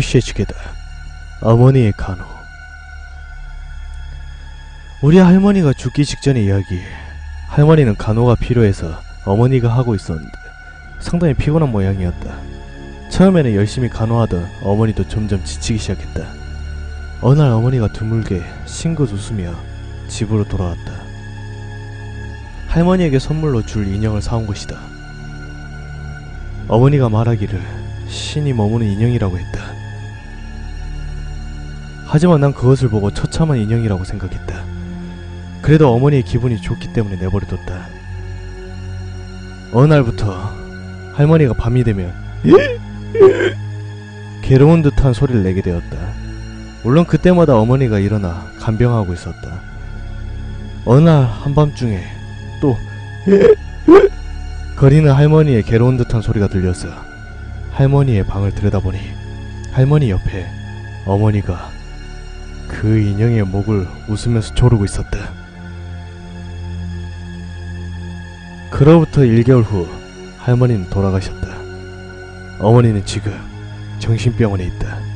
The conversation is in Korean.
투시해주게다. 어머니의 간호. 우리 할머니가 죽기 직전의 이야기. 할머니는 간호가 필요해서 어머니가 하고 있었는데 상당히 피곤한 모양이었다. 처음에는 열심히 간호하던 어머니도 점점 지치기 시작했다. 어느 날 어머니가 드물게 싱긋 웃으며 집으로 돌아왔다. 할머니에게 선물로 줄 인형을 사온 것이다. 어머니가 말하기를 신이 머무는 인형이라고 했다. 하지만 난 그것을 보고 처참한 인형이라고 생각했다. 그래도 어머니의 기분이 좋기 때문에 내버려뒀다. 어느 날부터 할머니가 밤이 되면 괴로운 듯한 소리를 내게 되었다. 물론 그때마다 어머니가 일어나 간병하고 있었다. 어느 날 한밤중에 또 거리는 할머니의 괴로운 듯한 소리가 들려서 할머니의 방을 들여다보니 할머니 옆에 어머니가 그 인형의 목을 웃으면서 조르고 있었다. 그로부터 1개월 후 할머니는 돌아가셨다. 어머니는 지금 정신병원에 있다.